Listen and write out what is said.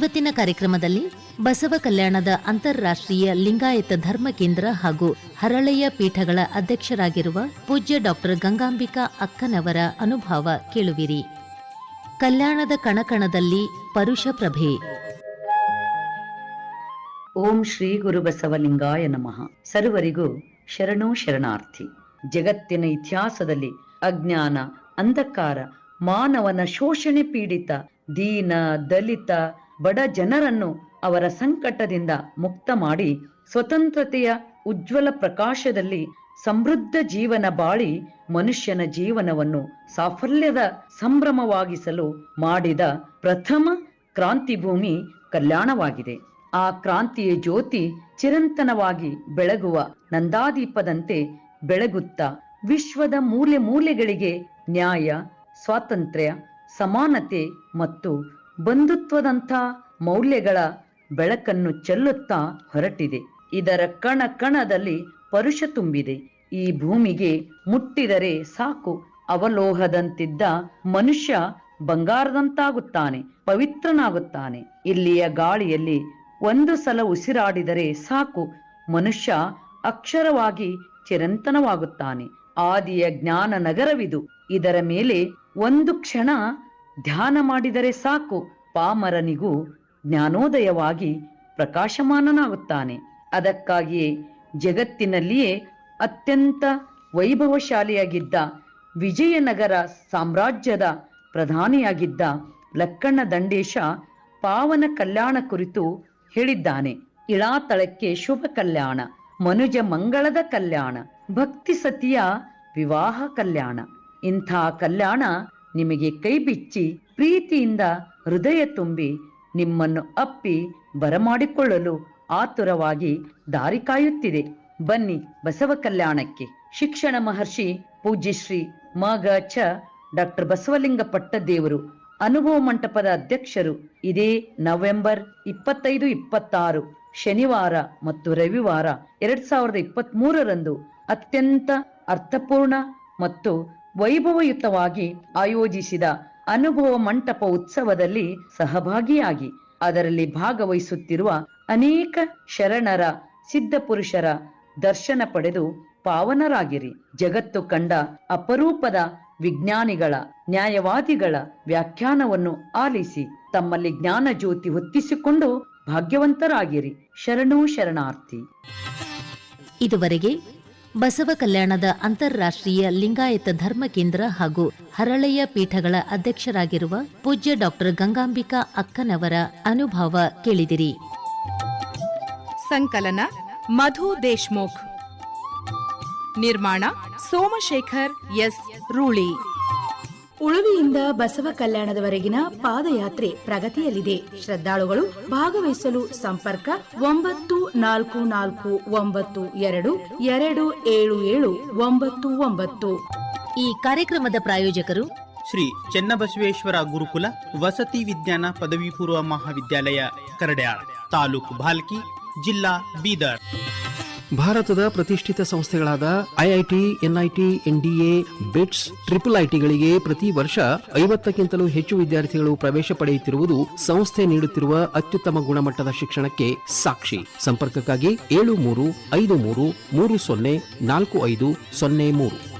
ಇವತ್ತಿನ ಕಾರ್ಯಕ್ರಮದಲ್ಲಿ ಬಸವ ಕಲ್ಯಾಣದ ಅಂತಾರಾಷ್ಟ್ರೀಯ ಲಿಂಗಾಯತ ಧರ್ಮ ಕೇಂದ್ರ ಹಾಗೂ ಹರಳೆಯ ಪೀಠಗಳ ಅಧ್ಯಕ್ಷರಾಗಿರುವ ಪೂಜ್ಯ ಡಾಕ್ಟರ್ ಗಂಗಾಂಬಿಕಾ ಅಕ್ಕನವರ ಅನುಭವ ಕೇಳುವಿರಿ. ಕಲ್ಯಾಣದ ಕಣಕಣದಲ್ಲಿ ಪರುಷ ಪ್ರಭೆ. ಓಂ ಶ್ರೀ ಗುರು ಬಸವಲಿಂಗಾಯ ನಮಃ. ಸರ್ವರಿಗೂ ಶರಣೋ ಶರಣಾರ್ಥಿ. ಜಗತ್ತಿನ ಇತಿಹಾಸದಲ್ಲಿ ಅಜ್ಞಾನ, ಅಂಧಕಾರ, ಮಾನವನ ಶೋಷಣೆ ಪೀಡಿತ, ದೀನ, ದಲಿತ ಬಡ ಜನರನ್ನು ಅವರ ಸಂಕಟದಿಂದ ಮುಕ್ತ ಮಾಡಿ ಸ್ವತಂತ್ರತೆಯ ಉಜ್ವಲ ಪ್ರಕಾಶದಲ್ಲಿ ಸಮೃದ್ಧ ಜೀವನ ಬಾಳಿ ಮನುಷ್ಯನ ಜೀವನವನ್ನು ಸಾಫಲ್ಯದ ಸಂಭ್ರಮವಾಗಿಸಲು ಮಾಡಿದ ಪ್ರಥಮ ಕ್ರಾಂತಿ ಭೂಮಿ ಕಲ್ಯಾಣವಾಗಿದೆ. ಆ ಕ್ರಾಂತಿಯ ಜ್ಯೋತಿ ಚಿರಂತನವಾಗಿ ಬೆಳಗುವ ನಂದಾದೀಪದಂತೆ ಬೆಳಗುತ್ತಾ ವಿಶ್ವದ ಮೂಲೆ ಮೂಲೆಗಳಿಗೆ ನ್ಯಾಯ, ಸ್ವಾತಂತ್ರ್ಯ, ಸಮಾನತೆ ಮತ್ತು ಬಂಧುತ್ವದಂಥ ಮೌಲ್ಯಗಳ ಬೆಳಕನ್ನು ಚೆಲ್ಲುತ್ತಾ ಹೊರಟಿದೆ. ಇದರ ಕಣ ಕಣದಲ್ಲಿ ಪರುಷ ತುಂಬಿದೆ. ಈ ಭೂಮಿಗೆ ಮುಟ್ಟಿದರೆ ಸಾಕು. ಅವಲೋಹದಂತಿದ್ದ ಮನುಷ್ಯ ಬಂಗಾರದಂತಾಗುತ್ತಾನೆ, ಪವಿತ್ರನಾಗುತ್ತಾನೆ. ಇಲ್ಲಿಯ ಗಾಳಿಯಲ್ಲಿ ಒಂದು ಸಲ ಉಸಿರಾಡಿದರೆ ಸಾಕು. ಮನುಷ್ಯ ಅಕ್ಷರವಾಗಿ ಚಿರಂತನವಾಗುತ್ತಾನೆ. ಆದಿಯ ಜ್ಞಾನ ನಗರವಿದು ಇದರ ಮೇಲೆ ಒಂದು ಕ್ಷಣ ಧ್ಯಾನ ಮಾಡಿದರೆ ಸಾಕು. ಪಾಮರನಿಗೂ ಜ್ಞಾನೋದಯವಾಗಿ ಪ್ರಕಾಶಮಾನನಾಗುತ್ತಾನೆ. ಅದಕ್ಕಾಗಿಯೇ ಜಗತ್ತಿನಲ್ಲಿಯೇ ಅತ್ಯಂತ ವೈಭವಶಾಲಿಯಾಗಿದ್ದ ವಿಜಯನಗರ ಸಾಮ್ರಾಜ್ಯದ ಪ್ರಧಾನಿಯಾಗಿದ್ದ ಲಕ್ಕಣ್ಣ ದಂಡೇಶ ಪಾವನ ಕಲ್ಯಾಣ ಕುರಿತು ಹೇಳಿದ್ದಾನೆ. ಇಳಾತಳಕ್ಕೆ ಶುಭ ಕಲ್ಯಾಣ, ಮನುಜ ಮಂಗಳದ ಕಲ್ಯಾಣ, ಭಕ್ತಿ ಸತಿಯ ವಿವಾಹ ಕಲ್ಯಾಣ. ಇಂಥ ಕಲ್ಯಾಣ ನಿಮಗೆ ಕೈ ಬಿಚ್ಚಿ ಪ್ರೀತಿಯಿಂದ ಹೃದಯ ತುಂಬಿ ನಿಮ್ಮನ್ನು ಅಪ್ಪಿ ಬರಮಾಡಿಕೊಳ್ಳಲು ಆತುರವಾಗಿ ದಾರಿ ಕಾಯುತ್ತಿದೆ. ಬನ್ನಿ ಬಸವ ಕಲ್ಯಾಣಕ್ಕೆ. ಶಿಕ್ಷಣ ಮಹರ್ಷಿ ಪೂಜ್ಯಶ್ರೀ ಮಗ ಚ ಡಾಕ್ಟರ್ ಬಸವಲಿಂಗ ಪಟ್ಟದೇವರು ಅನುಭವ ಮಂಟಪದ ಅಧ್ಯಕ್ಷರು. ಇದೇ ನವೆಂಬರ್ ಇಪ್ಪತ್ತೈದು, ಇಪ್ಪತ್ತಾರು, ಶನಿವಾರ ಮತ್ತು ರವಿವಾರ ಎರಡ್ ಸಾವಿರದ ಇಪ್ಪತ್ತ್ ಅತ್ಯಂತ ಅರ್ಥಪೂರ್ಣ ಮತ್ತು ವೈಭವಯುತವಾಗಿ ಆಯೋಜಿಸಿದ ಅನುಭವ ಮಂಟಪ ಉತ್ಸವದಲ್ಲಿ ಸಹಭಾಗಿಯಾಗಿ ಅದರಲ್ಲಿ ಭಾಗವಹಿಸುತ್ತಿರುವ ಅನೇಕ ಶರಣರ ಸಿದ್ಧಪುರುಷರ ದರ್ಶನ ಪಡೆದು ಪಾವನರಾಗಿರಿ. ಜಗತ್ತು ಕಂಡ ಅಪರೂಪದ ವಿಜ್ಞಾನಿಗಳ, ನ್ಯಾಯವಾದಿಗಳ ವ್ಯಾಖ್ಯಾನವನ್ನು ಆಲಿಸಿ ತಮ್ಮಲ್ಲಿ ಜ್ಞಾನ ಜ್ಯೋತಿ ಹೊತ್ತಿಸಿಕೊಂಡು ಭಾಗ್ಯವಂತರಾಗಿರಿ. ಶರಣೋ ಶರಣಾರ್ಥಿ. ಇದುವರೆಗೆ ಬಸವ ಕಲ್ಯಾಣದ ಅಂತಾರಾಷ್ಟ್ರೀಯ ಲಿಂಗಾಯತ ಧರ್ಮ ಕೇಂದ್ರ ಹಾಗೂ ಹರಳೆಯ ಪೀಠಗಳ ಅಧ್ಯಕ್ಷರಾಗಿರುವ ಪೂಜ್ಯ ಡಾಕ್ಟರ್ ಗಂಗಾಂಬಿಕಾ ಅಕ್ಕನವರ ಅನುಭವ ಕೇಳಿದಿರಿ. ಸಂಕಲನ, ಮಧು ದೇಶ್ಮುಖ್. ನಿರ್ಮಾಣ ಸೋಮಶೇಖರ್ ಎಸ್ ರೂಳಿ. ಉಳುವಿಯಿಂದ ಬಸವ ಕಲ್ಯಾಣದವರೆಗಿನ ಪಾದಯಾತ್ರೆ ಪ್ರಗತಿಯಲ್ಲಿದೆ. ಶ್ರದ್ಧಾಳುಗಳು ಭಾಗವಹಿಸಲು ಸಂಪರ್ಕ ಒಂಬತ್ತು ನಾಲ್ಕು ನಾಲ್ಕು ಒಂಬತ್ತು ಎರಡು ಎರಡು ಏಳು ಏಳು ಒಂಬತ್ತು ಒಂಬತ್ತು. ಈ ಕಾರ್ಯಕ್ರಮದ ಪ್ರಾಯೋಜಕರು ಶ್ರೀ ಚೆನ್ನಬಸವೇಶ್ವರ ಗುರುಕುಲ ವಸತಿ ವಿಜ್ಞಾನ ಪದವಿ ಪೂರ್ವ ಮಹಾವಿದ್ಯಾಲಯ ಕರಡ್ಯಾಳ್ ತಾಲೂಕು ಭಾಲ್ಕಿ ಜಿಲ್ಲಾ ಬೀದರ್. ಭಾರತದ ಪ್ರತಿಷ್ಠಿತ ಸಂಸ್ಥೆಗಳಾದ IIT NIT NDA BITS, triple ಐಟಿಗಳಿಗೆ ಪ್ರತಿ ವರ್ಷ ಐವತ್ತಕ್ಕಿಂತಲೂ ಹೆಚ್ಚು ವಿದ್ಯಾರ್ಥಿಗಳು ಪ್ರವೇಶ ಪಡೆಯುತ್ತಿರುವುದು ಸಂಸ್ಥೆ ನೀಡುತ್ತಿರುವ ಅತ್ಯುತ್ತಮ ಗುಣಮಟ್ಟದ ಶಿಕ್ಷಣಕ್ಕೆ ಸಾಕ್ಷಿ. ಸಂಪರ್ಕಕ್ಕಾಗಿ ಏಳು ಮೂರು ಐದು ಮೂರು ಮೂರು ಸೊನ್ನೆ ನಾಲ್ಕು ಐದು ಸೊನ್ನೆ ಮೂರು.